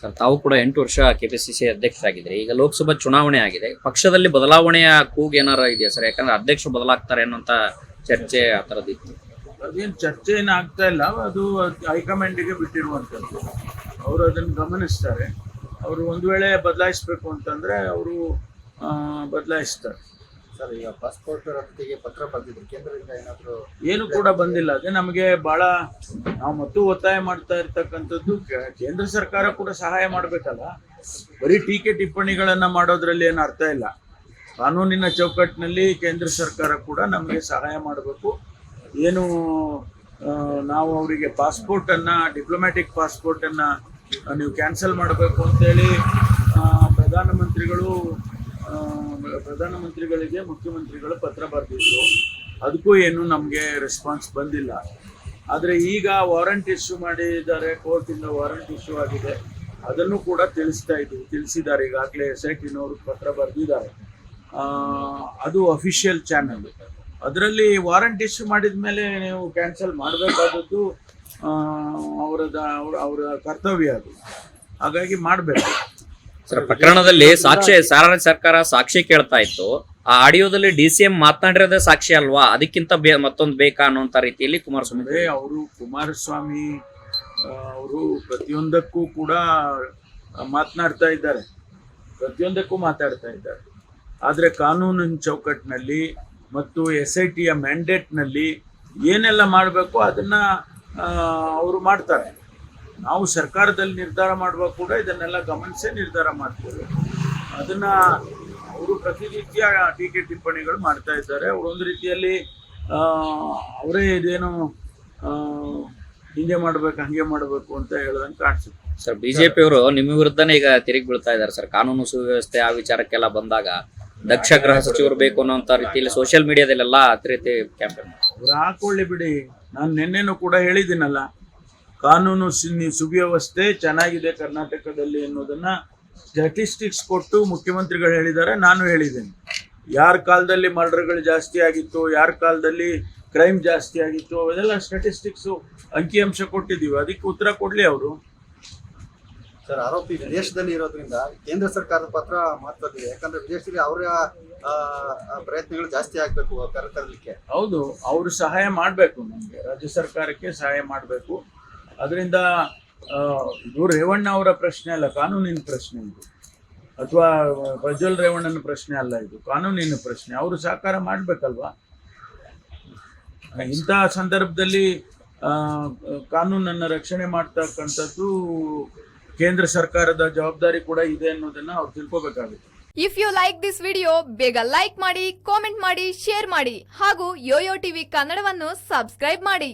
Sir ತಾವು ಕೂಡ ಎಂಟು ವರ್ಷ ಕೆಪಿಸಿಸಿ ಅಧ್ಯಕ್ಷರಾಗಿದ್ರಿ ಈಗ ಲೋಕಸಭಾ ಚುನಾವಣೆ ಆಗಿದೆ. ಪಕ್ಷದಲ್ಲಿ ಬದಲಾವಣೆಯ ಕೂಗು ಏನಾರ ಇದೆಯಾ ಸರ್? ಯಾಕಂದ್ರೆ ಅಧ್ಯಕ್ಷರು ಬದಲಾಗ್ತಾರೆ ಅನ್ನೋಂತ ಚರ್ಚೆ ಆ ಥರದ್ದಿತ್ತು ಅದೇನು ಚರ್ಚೆ ಏನು ಆಗ್ತಾ ಇಲ್ಲ. ಅದು ಹೈಕಮಾಂಡಿಗೆ ಬಿಟ್ಟಿರುವಂಥದ್ದು. ಅವರು ಅದನ್ನು ಗಮನಿಸ್ತಾರೆ. ಅವರು ಒಂದು ವೇಳೆ ಬದಲಾಯಿಸ್ಬೇಕು ಅಂತಂದರೆ ಅವರು ಬದಲಾಯಿಸ್ತಾರೆ. ಪಾಸ್ಪೋರ್ಟ್ ಪತ್ರ ಕೇಂದ್ರದಿಂದ ಏನಾದರೂ ಏನು ಕೂಡ ಬಂದಿಲ್ಲ. ಅದೇ ನಮಗೆ ಬಹಳ ನಾವು ಮತ್ತು ಒತ್ತಾಯ ಮಾಡ್ತಾ ಇರ್ತಕ್ಕಂಥದ್ದು ಕೇಂದ್ರ ಸರ್ಕಾರ ಕೂಡ ಸಹಾಯ ಮಾಡಬೇಕಲ್ಲ. ಬರೀ ಟೀಕೆ ಟಿಪ್ಪಣಿಗಳನ್ನ ಮಾಡೋದ್ರಲ್ಲಿ ಏನು ಅರ್ಥ ಇಲ್ಲ. ಕಾನೂನಿನ ಚೌಕಟ್ಟಿನಲ್ಲಿ ಕೇಂದ್ರ ಸರ್ಕಾರ ಕೂಡ ನಮಗೆ ಸಹಾಯ ಮಾಡಬೇಕು. ಏನು ನಾವು ಅವರಿಗೆ ಪಾಸ್ಪೋರ್ಟನ್ನು, ಡಿಪ್ಲೊಮ್ಯಾಟಿಕ್ ಪಾಸ್ಪೋರ್ಟನ್ನು ನೀವು ಕ್ಯಾನ್ಸಲ್ ಮಾಡಬೇಕು ಅಂತೇಳಿ ಪ್ರಧಾನಮಂತ್ರಿಗಳು ಪ್ರಧಾನಮಂತ್ರಿಗಳಿಗೆ ಮುಖ್ಯಮಂತ್ರಿಗಳು ಪತ್ರ ಬರೆದಿದ್ರು. ಅದಕ್ಕೂ ಏನು ನಮಗೆ ರೆಸ್ಪಾನ್ಸ್ ಬಂದಿಲ್ಲ. ಆದರೆ ಈಗ ವಾರಂಟ್ ಇಶ್ಯೂ ಮಾಡಿದ್ದಾರೆ, ಕೋರ್ಟಿಂದ ವಾರಂಟ್ ಇಶ್ಯೂ ಆಗಿದೆ. ಅದನ್ನು ಕೂಡ ತಿಳಿಸ್ತಾ ಇದ್ದೀವಿ ತಿಳಿಸಿದ್ದಾರೆ. ಈಗಾಗಲೇ ಎಸ್ ಐ ಟಿನವರು ಪತ್ರ ಬರೆದಿದ್ದಾರೆ. ಅದು ಅಫಿಷಿಯಲ್ ಚಾನಲ್ ಅದರಲ್ಲಿ ವಾರಂಟ್ ಇಶ್ಯೂ ಮಾಡಿದ ಮೇಲೆ ನೀವು ಕ್ಯಾನ್ಸಲ್ ಮಾಡಬೇಕಾದದ್ದು ಅವರದ, ಅವರ ಅವರ ಕರ್ತವ್ಯ ಅದು. ಹಾಗಾಗಿ ಮಾಡಬೇಕು. ಪ್ರಕರಣದಲ್ಲಿ ಸಾಕ್ಷಿ ಸಾರ ಸರ್ಕಾರ ಸಾಕ್ಷಿ ಕೇಳ್ತಾ ಇತ್ತು. ಆ ಆಡಿಯೋದಲ್ಲಿ ಡಿ ಸಿ ಎಂ ಮಾತನಾಡಿರೋದೇ ಸಾಕ್ಷಿ ಅಲ್ವಾ? ಅದಕ್ಕಿಂತ ಮತ್ತೊಂದು ಬೇಕಾ ಅನ್ನೋಂತ ರೀತಿಯಲ್ಲಿ ಕುಮಾರಸ್ವಾಮಿ ಅವರು ಕುಮಾರಸ್ವಾಮಿ ಅವರು ಪ್ರತಿಯೊಂದಕ್ಕೂ ಕೂಡ ಮಾತನಾಡ್ತಾ ಇದ್ದಾರೆ. ಪ್ರತಿಯೊಂದಕ್ಕೂ ಮಾತಾಡ್ತಾ ಇದ್ದಾರೆ. ಆದರೆ ಕಾನೂನಿನ ಚೌಕಟ್ಟಿನಲ್ಲಿ ಮತ್ತು ಎಸ್ ಐ ಟಿಯ ಮ್ಯಾಂಡೇಟ್ನಲ್ಲಿ ಏನೆಲ್ಲ ಮಾಡಬೇಕು ಅದನ್ನ ಅವರು ಮಾಡ್ತಾರೆ. ನಾವು ಸರ್ಕಾರದಲ್ಲಿ ನಿರ್ಧಾರ ಮಾಡುವಾಗ ಕೂಡ ಇದನ್ನೆಲ್ಲ ಗಮನಿಸೇ ನಿರ್ಧಾರ ಮಾಡ್ತೀವಿ. ಅದನ್ನ ಅವರು ಪ್ರತಿನಿತ್ಯ ಟೀಕೆ ಟಿಪ್ಪಣಿಗಳು ಮಾಡ್ತಾ ಇದ್ದಾರೆ. ಅವರೊಂದು ಒಂದು ರೀತಿಯಲ್ಲಿ ಆ, ಅವರೇ ಇದೇನು ಹಿಂಗೆ ಮಾಡ್ಬೇಕು ಹಂಗೆ ಮಾಡಬೇಕು ಅಂತ ಹೇಳ್ದಂಗೆ ಕಾಣಿಸುತ್ತೆ. ಸರ್ ಬಿಜೆಪಿ ಅವರು ನಿಮ್ಮ ವಿರುದ್ಧನೇ ಈಗ ತಿರುಗಿ ಬೀಳ್ತಾ ಇದ್ದಾರೆ. ಸರ್ ಕಾನೂನು ಸುವ್ಯವಸ್ಥೆ ಆ ವಿಚಾರಕ್ಕೆಲ್ಲ ಬಂದಾಗ ದಕ್ಷ ಗೃಹ ಸಚಿವರು ಬೇಕು ಅನ್ನೋಂತ ರೀತಿಯಲ್ಲಿ ಸೋಷಿಯಲ್ ಮೀಡಿಯಾದಲ್ಲೆಲ್ಲ ಅತಿ ರೀತಿ ಕ್ಯಾಂಪೇನ್ ಅವ್ರು ಹಾಕೊಳ್ಳಿ ಬಿಡಿ. ನಾನು ನಿನ್ನೆನೂ ಕೂಡ ಹೇಳಿದ್ದೀನಲ್ಲ. ಕಾನೂನು ಸುವ್ಯವಸ್ಥೆ ಚೆನ್ನಾಗಿದೆ ಕರ್ನಾಟಕದಲ್ಲಿ ಅನ್ನೋದನ್ನ ಸ್ಟ್ಯಾಟಿಸ್ಟಿಕ್ಸ್ ಕೊಟ್ಟು ಮುಖ್ಯಮಂತ್ರಿಗಳು ಹೇಳಿದ್ದಾರೆ ನಾನು ಹೇಳಿದ್ದೇನೆ. ಯಾರ ಕಾಲದಲ್ಲಿ ಮರ್ಡರ್ಗಳು ಜಾಸ್ತಿ ಆಗಿತ್ತು ಯಾರ ಕಾಲದಲ್ಲಿ ಕ್ರೈಮ್ ಜಾಸ್ತಿ ಆಗಿತ್ತು ಅವೆಲ್ಲ ಸ್ಟ್ಯಾಟಿಸ್ಟಿಕ್ಸು ಅಂಕಿಅಂಶ ಕೊಟ್ಟಿದ್ದೀವಿ. ಅದಕ್ಕೆ ಉತ್ತರ ಕೊಡಲಿ ಅವರು. ಸರ್ ಆರೋಪಿ ವಿದೇಶದಲ್ಲಿ ಇರೋದ್ರಿಂದ ಕೇಂದ್ರ ಸರ್ಕಾರದ ಪಾತ್ರ ಮಹತ್ವದಿದೆ ಯಾಕಂದ್ರೆ ವಿದೇಶದಲ್ಲಿ ಅವರ ಪ್ರಯತ್ನಗಳು ಜಾಸ್ತಿ ಆಗ್ಬೇಕು ಕರೆತರಲಿಕ್ಕೆ. ಹೌದು ಅವರು ಸಹಾಯ ಮಾಡಬೇಕು ನಮಗೆ. ರಾಜ್ಯ ಸರ್ಕಾರಕ್ಕೆ ಸಹಾಯ ಮಾಡಬೇಕು. ಅದರಿಂದ ಇದು ರೇವಣ್ಣ ಅವರ ಪ್ರಶ್ನೆ ಅಲ್ಲ, ಕಾನೂನಿನ ಪ್ರಶ್ನೆ ಇದು. ಅಥವಾ, ಪ್ರಜ್ವಲ್ ರೇವಣ್ಣನ ಪ್ರಶ್ನೆ ಅಲ್ಲ ಇದು, ಕಾನೂನಿನ ಪ್ರಶ್ನೆ. ಅವರು ಸಹಕಾರ ಮಾಡಬೇಕಲ್ವಾ? ಇಂತಹ ಸಂದರ್ಭದಲ್ಲಿ ಕಾನೂನನ್ನು ರಕ್ಷಣೆ ಮಾಡ್ತಕ್ಕಂಥದ್ದು ಕೇಂದ್ರ ಸರ್ಕಾರದ ಜವಾಬ್ದಾರಿ ಕೂಡ ಇದೆ ಅನ್ನೋದನ್ನ ಅವ್ರು ತಿಳ್ಕೊಬೇಕಾಗುತ್ತೆ. If you like this video ಬೇಗ ಲೈಕ್ ಮಾಡಿ ಕಾಮೆಂಟ್ ಮಾಡಿ ಶೇರ್ ಮಾಡಿ, ಹಾಗೂ ಯೋಯೋ ಟಿವಿ ಕನ್ನಡವನ್ನು ಸಬ್ಸ್ಕ್ರೈಬ್ ಮಾಡಿ.